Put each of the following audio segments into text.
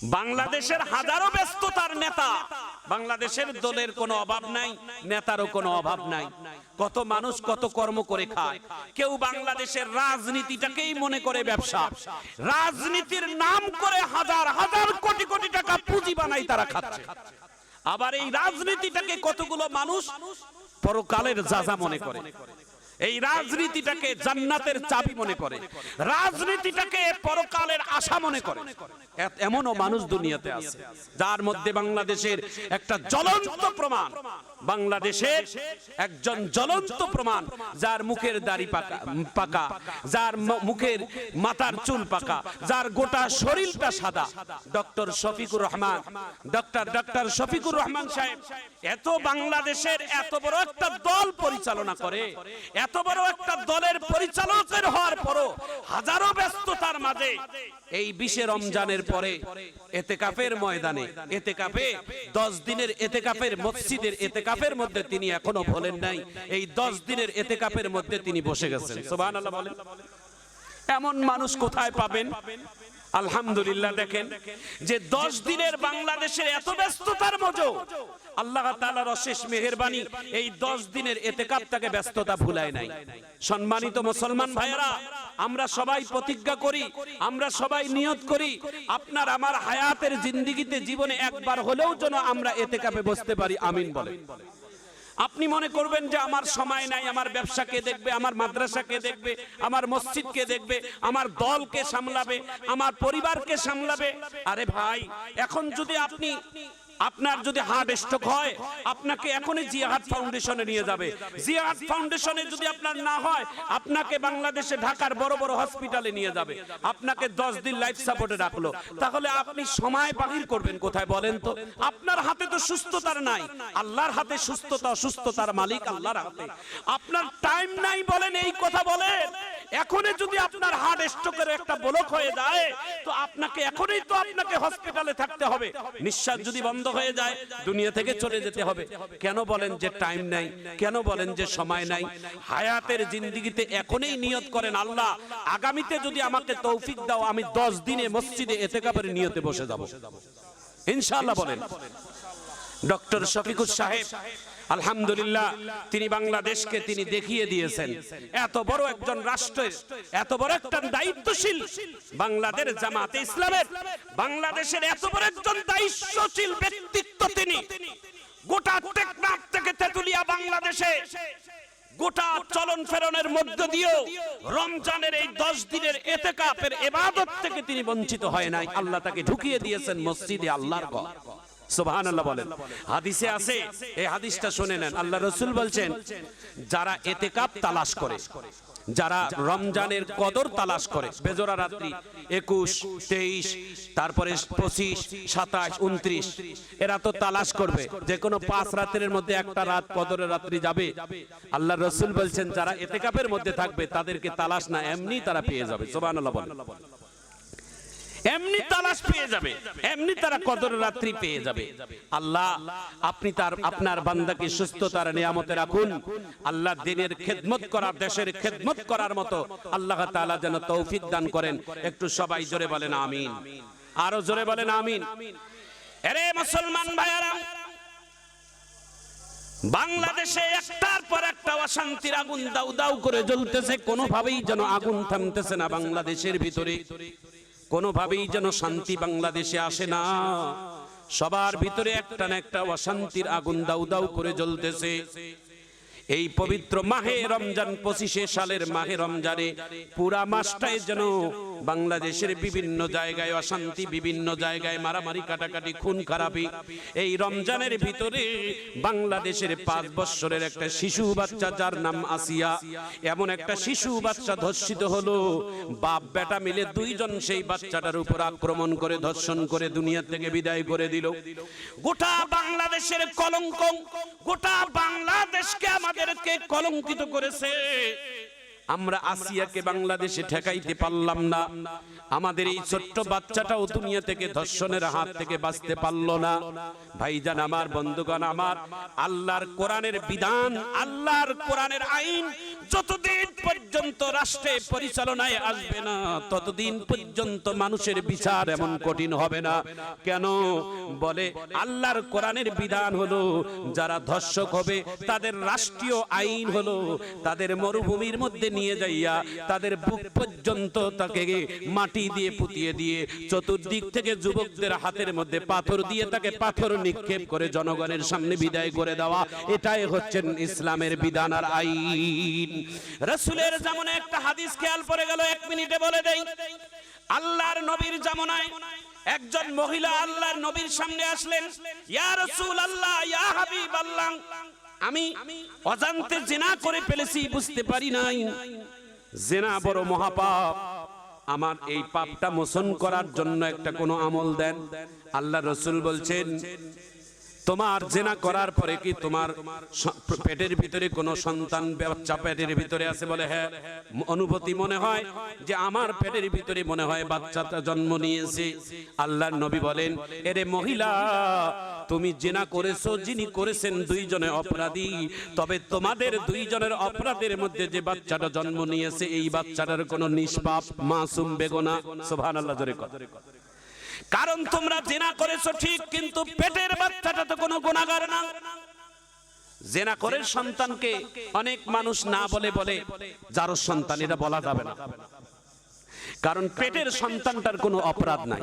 বাংলাদেশের হাজারো ব্যস্ততার নেতা। বাংলাদেশের দলের কোনো অভাব নাই নেতারও কোনো অভাব নাই। কত মানুষ কত কর্ম করে খায়। কেউ বাংলাদেশের রাজনীতিটাকেই মনে করে ব্যবসা। রাজনীতির নাম করে হাজার হাজার কোটি কোটি টাকা পুঁজি বানাই তারা খাচ্ছে। আবার এই রাজনীতিটাকে কতগুলো মানুষ পরকালের যাজা মনে করে। এই রাজনীতিটাকে জান্নাতের চাবি মনে করে। রাজনীতিটাকে পরকালের আশা মনে করে। এমনও মানুষ দুনিয়াতে আছে, যার মধ্যে বাংলাদেশের একটা জ্বলন্ত প্রমাণ। বাংলাদেশের একজন জ্বলন্ত প্রমাণ, যার মুখের দাড়ি পাকা পাকা, যার মুখের মাথার চুল পাকা, যার গোটা শরীরটা সাদা। Doctor Shafiqur Rahman, doctor doctor Shafiqur Rahman সাহেব এত বাংলাদেশের এত বড় একটা দল পরিচালনা করে এত বড় একটা দলের পরিচালকের হওয়ার পরও হাজারো ব্যস্ততার মাঝে এই বিশে রমজানের পরে এতেকাফের ময়দানে, এতেকাফে দশ দিনের এতেকাফের মসজিদের এতেকাফের মধ্যে তিনি এখনও বলেন নাই। এই দশ দিনের এতেকাফের মধ্যে তিনি বসে গেছেন। সুবহানাল্লাহ বলেন। এমন মানুষ কোথায় পাবেন? আলহামদুলিল্লাহ দেখেন যে দশ দিনের বাংলাদেশের এত ব্যস্ততার মজো। আল্লাহ তাআলার অশেষ মেহেরবানি এই দশ দিনের এতেকাপ তাকে ব্যস্ততা ভুলায় নাই। সম্মানিত মুসলমান ভাইয়েরা আমরা সবাই প্রতিজ্ঞা করি আমরা সবাই নিয়ত করি আপনার আমার হায়াতের জিন্দিগিতে জীবনে একবার হলেও যেন আমরা এতে এতেকাপে বসতে পারি আমিন বলে। আপনি মনে করবেন যে আমার সময় নাই, আমার ব্যবসা কে দেখবে, আমার মাদ্রাসা কে দেখবে, আমার মসজিদ কে দেখবে, আমার দলকে সামলাবে, আমার পরিবারকে সামলাবে। আরে ভাই, এখন যদি আপনি আপনার যদি হার্ট স্ট্রোক হয়, আপনাকে এখনই জিয়াহাট ফাউন্ডেশনে নিয়ে যাবে। জিয়াহাট ফাউন্ডেশনে যদি আপনার না হয়, আপনাকে বাংলাদেশে ঢাকার বড় বড় হসপিটালে নিয়ে যাবে। আপনাকে দশ দিন লাইফ সাপোর্টে রাখল। তাহলে আপনি সময় বাহির করবেন কোথায় বলেন তো? আপনার হাতে তো সুস্থতার নাই। আল্লাহর হাতে সুস্থতা, অসুস্থতার মালিক আল্লাহর হাতে। আপনার টাইম নাই বলেন, এই কথা বলেন। এখনই যদি আপনার হার্ট স্ট্রোকের একটা ব্লক হয়ে যায়, তো আপনাকে এখনই তো আপনাকে হসপিটালে থাকতে হবে। নিঃশ্বাস যদি বন্ধ হয়ে যায়, দুনিয়া থেকে চলে যেতে হবে। কেন বলেন যে টাইম নাই? কেন বলেন যে সময় নাই? হায়াতের জিন্দিগিতে এখনই নিয়ত করেন আল্লাহ। আগামীতে যদি আমাকে তৌফিক দাও, আমি দশ দিনে মসজিদে এতেকাপের নিয়তে বসে যাব। ইনশাআল্লাহ বলেন। ডক্টর শফিকুর সাহেব, আলহামদুলিল্লাহ, তিনি বাংলাদেশকে তিনি দেখিয়ে দিয়েছেন। এত বড় একজন রাষ্ট্রের, এত বড় একটা দায়িত্বশীল বাংলাদেশ জামাতে ইসলামের, বাংলাদেশের এত বড় একজন দায়িত্বশীল ব্যক্তিত্ব তিনি। গোটা টেকনাফ থেকে তেতুলিয়া বাংলাদেশে গোটা চলন ফেরনের মধ্য দিয়েও রমজানের এই দশ দিনের এতে কাপের এবাদত থেকে তিনি বঞ্চিত হয় নাই। আল্লাহ তাকে ঢুকিয়ে দিয়েছেন মসজিদে আল্লাহর ঘর। সুবহানাল্লাহ বলেন। হাদিসে আছে, এই হাদিসটা শুনে নেন। আল্লাহ রসুল বলছেন, যারা এতেকাপ তালাশ করে যারা রমজানের কদর তালাশ করে। বেজোরা রাত্রি, একুশ, তেইশ, তারপরে পঁচিশ, সাতাশ, উনত্রিশ। এরা তো তালাশ করবে। যে কোনো পাঁচ রাত্রের মধ্যে একটা রাত কদরের রাত্রি যাবে। আল্লাহ রসুল বলছেন, যারা এতে কাপের মধ্যে থাকবে, তাদেরকে তালাশ না, এমনি তারা পেয়ে যাবে। সোবান এমনি তালাশ পেয়ে যাবে, এমনি তারা কদর রাত্রি পেয়ে যাবে। আল্লাহ, আপনি তার, আপনার বান্দাকে সুস্থতার নিয়ামতে রাখুন। আল্লাহ দিনের খেদমত করার, দেশের খেদমত করার মতো আল্লাহ তাআলা যেন তৌফিক দান করেন। একটু সবাই জোরে বলেন আমিন। আরও জোরে বলেন আমিন। আরে মুসলমান ভাইয়ারা, বাংলাদেশে একটার পর একটা অশান্তির আগুন দাউ দাউ করে জ্বলতেছে, কোনোভাবেই যেন আগুন থামতেছে না বাংলাদেশের ভিতরে। কোনোভাবেই যেন শান্তি বাংলাদেশে আসে না। সবার ভিতরে একটা না একটা অশান্তির আগুন দাউ দাউ করে জ্বলতেছে। এই পবিত্র মাহে রমজান পঁচিশে সালের মাহে রমজানে পুরা মাসটাই যেন বাংলাদেশের বিভিন্ন জায়গায় অশান্তি, বিভিন্ন জায়গায় মারামারি, কাটাকাটি, খুন, খারাপি, এই রমজানের ভিতরে বাংলাদেশের পাঁচ বৎসরের একটা শিশু বাচ্চা যার নাম আসিয়া, এমন একটা শিশু বাচ্চা ধর্ষিত হলো। বাপ, বেটা মিলে দুইজন সেই বাচ্চাটার উপর আক্রমণ করে, ধর্ষণ করে, দুনিয়া থেকে বিদায় করে দিল। গোটা বাংলাদেশের কলঙ্ক, গোটা বাংলাদেশকে আমাদেরকে কলঙ্কিত করেছে। আমরা আসিয়াকে বাংলাদেশে ঠেকাইতে পারলাম না। আমাদের এই ছোট্ট বাচ্চাটাও দুনিয়া থেকে ধর্ষণের হাত থেকে বাঁচতে পারল না। ভাইজান আমার বন্ধুগণ আমার আল্লাহর কোরআনের বিধান আল্লাহর কোরআনের আইন যতদিন পর্যন্ত রাষ্ট্রে পরিচালনায় আসবে না ততদিন পর্যন্ত মানুষের বিচার এমন কঠিন হবে না। কেন? বলে আল্লাহর কোরআনের বিধান হলো যারা ধর্ষক হবে তাদের রাষ্ট্রীয় আইন হলো তাদের মরুভূমির মধ্যে নিয়ে যাইয়া তাদের বুক পর্যন্ত তাকে মাটি দিয়ে পুতিয়ে দিয়ে চতুর্দিক থেকে যুবকদের হাতের মধ্যে পাথর দিয়ে তাকে পাথর নিক্ষেপ করে জনগণের সামনে বিদায় করে দেওয়া। এটাই হচ্ছেন ইসলামের বিধান আর আইন। রসুলের জামনে একটা হাদিস খেয়াল পড়ে গেল, এক মিনিটে বলে দেই। আল্লাহর নবীর জামনায় একজন মহিলা আল্লাহর নবীর সামনে আসলেন, ইয়া রাসূল আল্লাহ ইয়া হাবিব আল্লাহ আমি অজান্তে জেনা করে ফেলেছি, বুঝতে পারি নাই। জেনা বড় মহাপাপ। আমার এই পাপটা মোচন করার জন্য একটা কোনো আমল দেন। আল্লাহ রসুল বলছেন তোমার জেনা করার পরে কি তোমার পেটের ভিতরে কোনো সন্তান বাচ্চা পেটের ভিতরে আছে বলে? হ্যাঁ অনুভূতি মনে হয় যে আমার পেটের ভিতরে মনে হয় বাচ্চাটা জন্ম নিয়েছে। আল্লাহর নবী বলেন, এরে মহিলা, তুমি জেনা করেছ, যিনি করেছেন দুইজনে অপরাধী। তবে তোমাদের দুইজনের অপরাধের মধ্যে যে বাচ্চাটা জন্ম নিয়েছে, এই বাচ্চাটার কোনো নিষ্পাপ মাসুম বেগনা। আল্লাহ জোরে কথা কারণ তোমরা জেনা করেছ ঠিক, কিন্তু পেটের বাচ্চাটা তো কোনো গুণাগার না। জেনা করে সন্তানকে অনেক মানুষ না বলে বলে যার সন্তান, এটা বলা যাবে না। কারণ পেটের সন্তানটার কোনো অপরাধ নাই।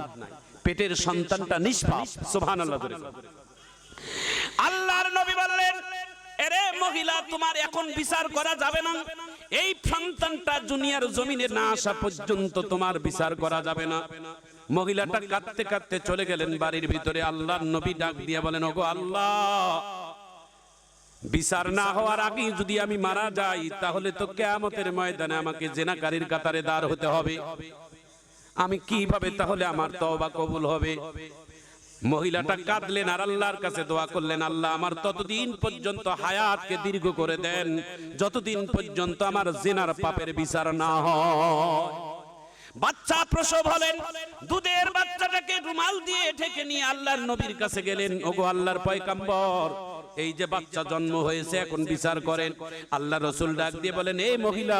পেটের সন্তানটা নিষ্পাপ, সুবহানাল্লাহ আল্লাহ এরে মহিলা, তোমার এখন বিচার করা যাবে না। এই সন্তানটা দুনিয়ার জমিনে না আসা পর্যন্ত তোমার বিচার করা যাবে না। মহিলাটা কাঁদতে কাঁদতে চলে গেলেন বাড়ির ভিতরে। আল্লাহর নবী ডাক দিয়ে বলেন, ওগো আল্লাহ, বিচার না হওয়ার আগেই যদি আমি মারা যাই, তাহলে তো কেয়ামতের ময়দানে আমাকে জেনাকারীর কাতারে দাঁড় হতে হবে। আমি কীভাবে তাহলে আমার তওবা কবুল হবে? মহিলাটা কাঁদলেন আর আল্লাহর কাছে দোয়া করলেন, আল্লাহ আমার ততদিন পর্যন্ত হায়াতকে দীর্ঘ করে দেন, যতদিন পর্যন্ত আমার জেনার পাপের বিচার না হয়। বাচ্চা প্রসব হলেন, দুধের বাচ্চাটাকে রুমাল দিয়ে ঢেকে নিয়ে আল্লাহর নবীর কাছে গেলেন, ওগো আল্লাহর পয়গাম্বর এই যে বাচ্চা জন্ম হয়েছে, এখন বিচার করেন। আল্লাহ রসুল ডাক দিয়ে বলেন এই মহিলা,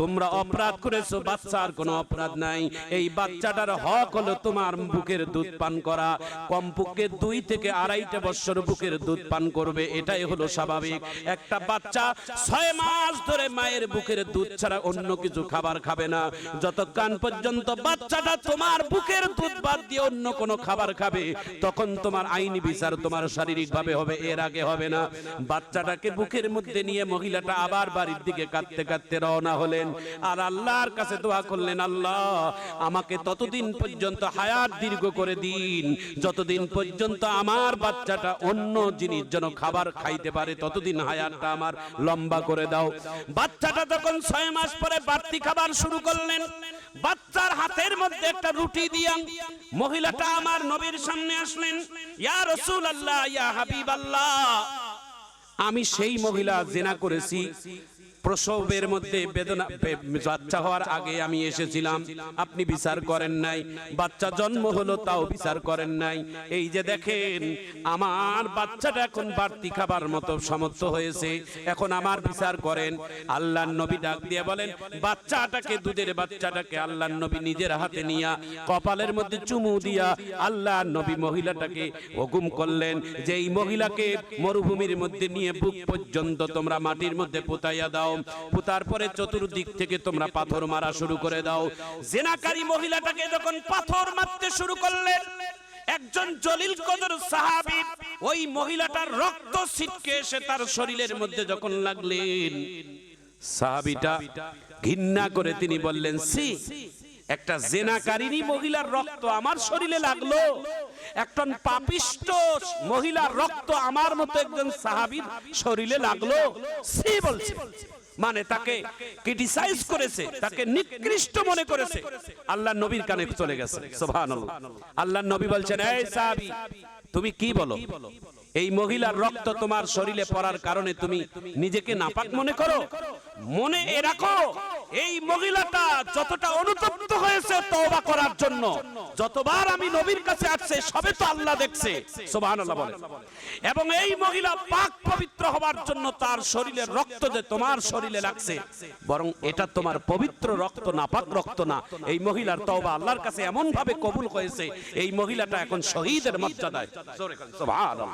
তোমরা অপরাধ করেছ, বাচ্চার কোনো অপরাধ নাই। এই বাচ্চাটার হক হলো তোমার বুকের দুধ পান করা। কমপক্ষে দুই থেকে আড়াইটা বছর বুকের দুধ পান করবে, এটাই হলো স্বাভাবিক। একটা বাচ্চা ছয় মাস ধরে মায়ের বুকের দুধ ছাড়া অন্য কিছু খাবার খাবে না। যতক্ষণ পর্যন্ত বাচ্চাটা তোমার বুকের দুধ বাদ দিয়ে অন্য কোনো খাবার খাবে, তখন তোমার আইনি বিচার তোমার শারীরিক ভাবে হবে। এর আগে হবে না। বাচ্চাটাকে বুকের মধ্যে নিয়ে মহিলাটা আবার বাড়ির দিকে কাঁদতে কাঁদতে রওনা হলেন। আর আল্লাহর কাছে দোয়া করলেন, আল্লাহ, আমাকে ততদিন পর্যন্ত হায়াত দীর্ঘ করে দিন। যতদিন পর্যন্ত আমার বাচ্চাটা অন্য জিনিস যেন খাবার খাইতে পারে, ততদিন হায়াতটা আমার লম্বা করে দাও। বাচ্চাটা তখন ছয় মাস পরে বাড়তি খাবার শুরু করলেন, বাচ্চার হাতের মধ্যে একটা রুটি দিয়া মহিলাটা আমার নবীর সামনে আসলেন, ইয়া রসুল আল্লাহ ইয়া হাবিব আল্লাহ আমি সেই মহিলা জেনা করেছি প্রসবের মধ্যে বেদনা বাচ্চা হওয়ার আগে আমি এসেছিলাম। আপনি বিচার করেন নাই। বাচ্চা জন্ম হলো তাও বিচার করেন নাই। এই যে দেখেন, আমার বাচ্চাটা এখন বাড়তি খাবার মতো সমর্থ হয়েছে। এখন আমার বিচার করেন। আল্লাহ নবী ডাক দিয়ে বলেন, বাচ্চাটাকে, দুধের বাচ্চাটাকে আল্লাহ নবী নিজের হাতে নিয়া, কপালের মধ্যে চুমু দিয়া আল্লাহ নবী মহিলাটাকে হুকুম করলেন। যে এই মহিলাকে মরুভূমির মধ্যে নিয়ে বুক পর্যন্ত তোমরা মাটির মধ্যে পোতাইয়া দাও। পোতার পরে চতুর্দিক থেকে তোমরা পাথর মারা শুরু করে দাও। জেনাকারী মহিলাটাকে যখন পাথর মারতে শুরু করলেন, একজন জলিল কদর সাহাবী ওই মহিলাটার রক্ত ছিটকে এসে তার শরীরের মধ্যে যখন লাগলেন, সাহাবিটা ঘৃণা করে তিনি বললেন সি একটা জেনাকারিনী মহিলার রক্ত আমার শরীরে লাগল। একজন পাপিষ্ট মহিলার রক্ত আমার মতো একজন সাহাবীর শরীরে লাগল। সি বলছে। মানে তাকে ক্রিটিসাইজ করেছে, তাকে নিকৃষ্ট মনে করেছে। আল্লাহ নবীর কানে চলে গেছে, সুবহানাল্লাহ। আল্লাহ নবী বলছেন, এই সাহাবী, তুমি কি বলো? এই মহিলার রক্ত তোমার শরীরে পড়ার কারণে তুমি নিজেকে নাপাক মনে করো? মনে এ রাখো এই মহিলাটা যতটা অনুতপ্ত হয়েছে তওবা করার জন্য, যতবার আমি নবীর কাছে আসছে, সবে তো আল্লাহ দেখছে, সুবহানাল্লাহ বলে। এবং এই মহিলা পাক পবিত্র হবার জন্য তার শরীরের রক্ত যে তোমার শরীরে লাগছে, বরং এটা তোমার পবিত্র রক্ত, নাপাক রক্ত না। এই মহিলার তওবা আল্লাহর কাছে এমন ভাবে কবুল হয়েছে, এই মহিলাটা এখন শহীদের মর্যাদায়। সুবহানাল্লাহ।